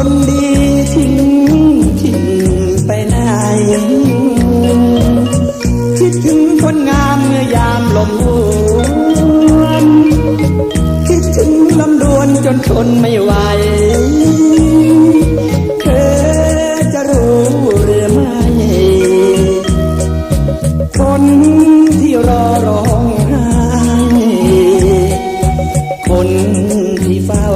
คนดีทิ้งทิ้งไปไหนคิดถึงคนงามเมื่อยามลมหวนคิดถึงลำดวนจนทนไม่ไหวเธอจะรู้หรือไม่คนที่รอร้องไห้คนที่เฝ้า